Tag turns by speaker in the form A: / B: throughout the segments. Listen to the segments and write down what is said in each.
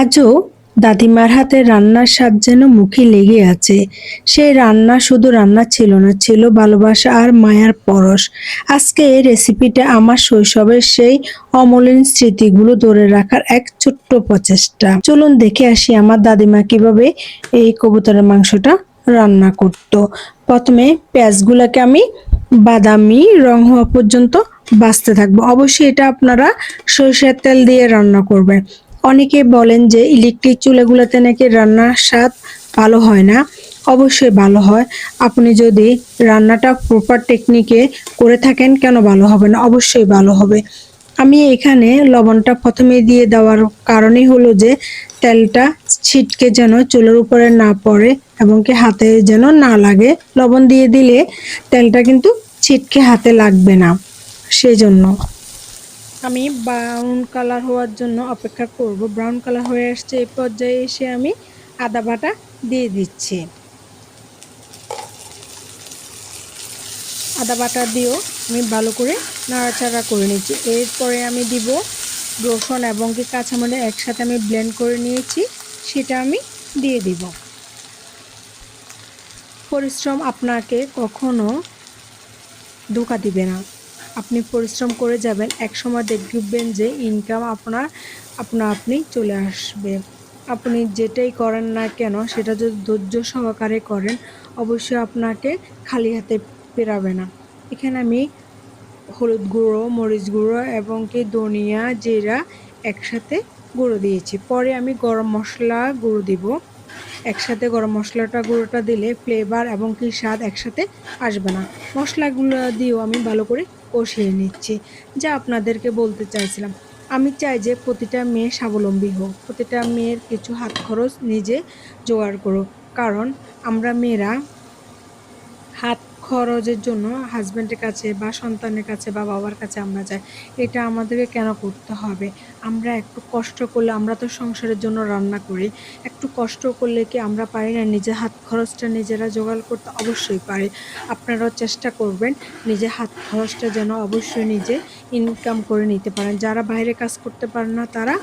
A: আজও দাদিমার হাতে রান্নার স্বাদ যেন মুখে লেগে আছে। সেই রান্না শুধু রান্না ছিল না, ছিল ভালোবাসা আর মায়ার পরশ। আজকে এই রেসিপিটা আমার শৈশবের সেই অমলিন স্মৃতিগুলো ধরে রাখার এক ছোট্ট প্রচেষ্টা। চলুন দেখে আসি আমার দাদিমা কীভাবে এই কবুতরের মাংসটা রান্না করত। প্রথমে পেঁয়াজগুলোকে আমি বাদামি রং হওয়া পর্যন্ত বাঁচতে থাকব। অবশ্যই এটা আপনারা সরিষার তেল দিয়ে রান্না করবেন। অনেকে বলেন যে ইলেকট্রিক চুলাগুলোতে নাকি রান্নার স্বাদ ভালো হয় না। অবশ্যই ভালো হয়। আপনি যদি রান্নাটা প্রপার টেকনিকে করে থাকেন, কেন ভালো হবে না? অবশ্যই ভালো হবে। আমি এখানে লবণটা প্রথমে দিয়ে দেওয়ার কারণই হলো যে, তেলটা ছিটকে যেন চুলের উপরে না পড়ে এবং কি হাতে যেন না লাগে। লবণ দিয়ে দিলে তেলটা কিন্তু ছিটকে হাতে লাগবে না। সেই জন্য আমি ব্রাউন কালার হওয়ার জন্য অপেক্ষা করব। ব্রাউন কালার হয়ে আসছে এই পর্যায়ে এসে আমি আদা বাটা দিয়ে দিচ্ছি। আদা বাটা দিয়েও আমি ভালো করে নাড়াচাড়া করে নিচ্ছি। এরপরে আমি দিব রসুন এবং কি কাঁচামরিচ একসাথে আমি ব্লেন্ড করে নিয়েছি, সেটা আমি দিয়ে দিব। পরিশ্রম আপনাকে কখনো ধোকা দিবে না। আপনি পরিশ্রম করে যাবেন এক সময় দেখবেন যে ইনকাম আপনার আপনা আপনি চলে আসবে। আপনি যেটাই করেন না কেন, সেটা যদি ধৈর্য সহকারে করেন, অবশ্যই আপনাকে খালি হাতে পেরাবে না। এখানে আমি হলুদ গুঁড়ো, মরিচ গুঁড়ো এবং কি ধনিয়া জিরা একসাথে গুঁড়ো দিয়েছি। পরে আমি গরম মশলা গুঁড়ো দিব। একসাথে গরম মশলাটা গুঁড়োটা দিলে ফ্লেভার এবং কি স্বাদ একসাথে আসবে না। মশলাগুলো দিয়েও আমি ভালো করে কষিয়ে নিচ্ছি। যা আপনাদেরকে বলতে চাইছিলাম। আমি চাই যে প্রতিটা মেয়ে স্বাবলম্বী হোক। প্রতিটা মেয়ের কিছু হাত খরচ নিজে জোগাড় করুক। কারণ আমরা মেয়েরা খরচের জন্য হাজব্যান্ডের কাছে বা সন্তানের কাছে বা বাবার কাছে আমরা যাই, এটা আমাদেরকে কেন করতে হবে? আমরা একটু কষ্ট করলে, আমরা তো সংসারের জন্য রান্না করি, একটু কষ্ট করলে কি আমরা পারি না? নিজের হাত খরচটা নিজেরা জোগাড় করতে অবশ্যই পারি। আপনারাও চেষ্টা করবেন নিজের হাত খরচটা যেন অবশ্যই নিজে ইনকাম করে নিতে পারেন। যারা বাইরে কাজ করতে পারেন না, তারা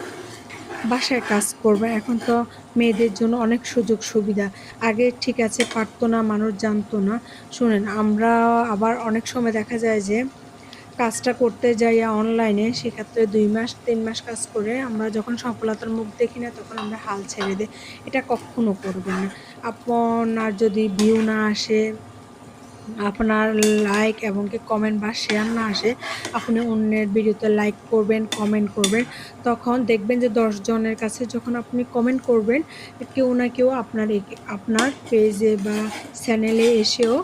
A: বাসায় কাজ করবে। এখন তো মেয়েদের জন্য অনেক সুযোগ সুবিধা। আগে ঠিক আছে, পারতো না, মানুষ জানতো না। শুনেন, আমরা আবার অনেক সময় দেখা যায় যে কাজটা করতে যাই অনলাইনে সেক্ষেত্রে দুই মাস, তিন মাস কাজ করে আমরা যখন সফলতার মুখ দেখি না তখন আমরা হাল ছেড়ে দিই। এটা কখনো করবেন না। আপনার যদি ভিউ না আসে আপনার লাইক এবং কি কমেন্ট বা শেয়ার না আসে, আপনি অন্যের ভিডিওতে লাইক করবেন কমেন্ট করবেন। তখন দেখবেন যে জনের কাছে যখন আপনি কমেন্ট করবেন, কেউ না কেউ আপনার আপনার পেজে বা চ্যানেলে এসেও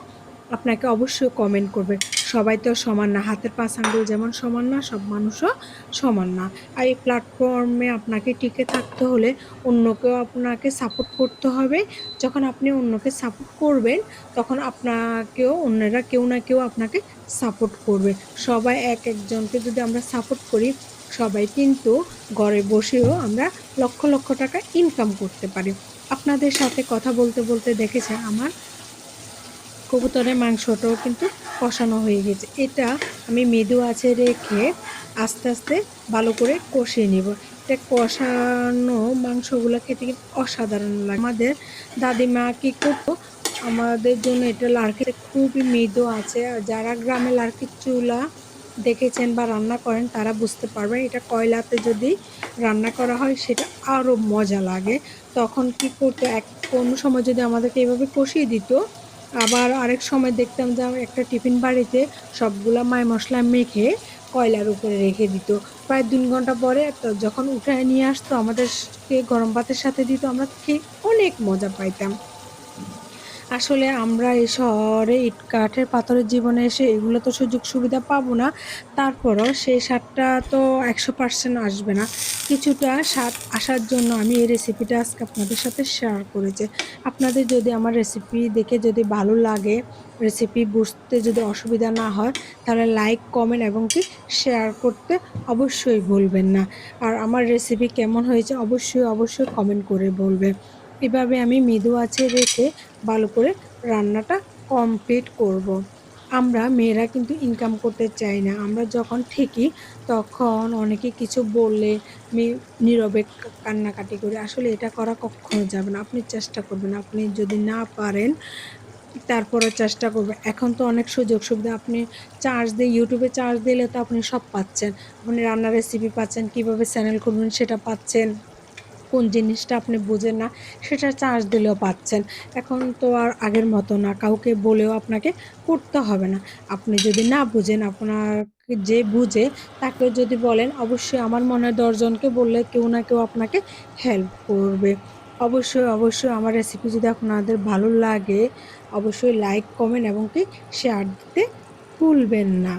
A: আপনাকে অবশ্যই কমেন্ট করবে। সবাই তো সমান না। হাতের পাঁচ আঙ্গুল যেমন সমান না, সব মানুষও সমান না। আর এই প্ল্যাটফর্মে আপনাকে টিকে থাকতে হলে অন্যকেও আপনাকে সাপোর্ট করতে হবে। যখন আপনি অন্যকে সাপোর্ট করবেন, তখন আপনাকেও অন্যরা কেউ না কেউ আপনাকে সাপোর্ট করবে। সবাই এক একজনকে যদি আমরা সাপোর্ট করি, সবাই কিন্তু ঘরে বসেও আমরা লক্ষ লক্ষ টাকা ইনকাম করতে পারি। আপনাদের সাথে কথা বলতে বলতে দেখেছেন, আমার কবুতরের মাংসটাও কিন্তু কষানো হয়ে গেছে। এটা আমি মৃদু আছে রেখে আস্তে আস্তে ভালো করে কষিয়ে নেব। এটা কষানো মাংসগুলো খেতে কিন্তু অসাধারণ লাগে। আমাদের দাদিমা কী করতো, আমাদের জন্য এটা লার্কি খুবই মৃদু আছে আর যারা গ্রামে লার্কির চুলা দেখেছেন বা রান্না করেন, তারা বুঝতে পারবেন, এটা কয়লাতে যদি রান্না করা হয়, সেটা আরও মজা লাগে। তখন কি করতো, এক কোনো সময় যদি আমাদেরকে এভাবে কষিয়ে দিত আবার আরেক সময় দেখতাম যে একটা টিফিন বাড়িতে সবগুলা মায় মশলা মেখে কয়লার উপরে রেখে দিত। প্রায় তিন ঘণ্টা পরে যখন উঠায় নিয়ে আসতো, আমাদেরকে গরম ভাতের সাথে দিত, আমরা খেয়ে অনেক মজা পাইতাম। আসলে আমরা এই শহরে ইট কাঠের পাথরের জীবনে এসে এগুলো তো সুযোগ সুবিধা পাবো না। তারপরও সেই স্বাদটা তো একশো পার্সেন্ট আসবে না। কিছুটা স্বাদ আসার জন্য আমি এই রেসিপিটা আজকে আপনাদের সাথে শেয়ার করেছি। আপনাদের যদি আমার রেসিপি দেখে যদি ভালো লাগে রেসিপি বুঝতে যদি অসুবিধা না হয়, তাহলে লাইক কমেন্ট এবং কি শেয়ার করতে অবশ্যই ভুলবেন না। আর আমার রেসিপি কেমন হয়েছে অবশ্যই অবশ্যই কমেন্ট করে বলবেন। এভাবে আমি মৃদু আছে রেখে ভালো করে রান্নাটা কমপ্লিট করব। আমরা মেয়েরা কিন্তু ইনকাম করতে চাই না। আমরা যখন ঠিকই, তখন অনেকে কিছু বললে নীরবে কান্নাকাটি করে। আসলে এটা করা কখনো যাবে না। আপনি চেষ্টা করবেন। আপনি যদি না পারেন তারপরে চেষ্টা করবেন। এখন তো অনেক সুযোগ সুবিধা। আপনি চার্জ দিয়ে ইউটিউবে চার্জ দিলে তো আপনি সব পাচ্ছেন। আপনি রান্নার রেসিপি পাচ্ছেন, কীভাবে চ্যানেল করবেন সেটা পাচ্ছেন। কোন জিনিসটা আপনি বুঝেন না সেটা চার্জ দিলেও পাচ্ছেন। এখন তো আর আগের মতো না, কাউকে বলেও আপনাকে করতে হবে না। আপনি যদি না বুঝেন আপনার যে বুঝে তাকে যদি বলেন, অবশ্যই আমার মনে হয় দশজনকে বললে কেউ না কেউ আপনাকে হেল্প করবে। অবশ্যই অবশ্যই আমার রেসিপি যদি আপনাদের ভালো লাগে, অবশ্যই লাইক কমেন্ট এবং কি শেয়ার দিতে ভুলবেন না।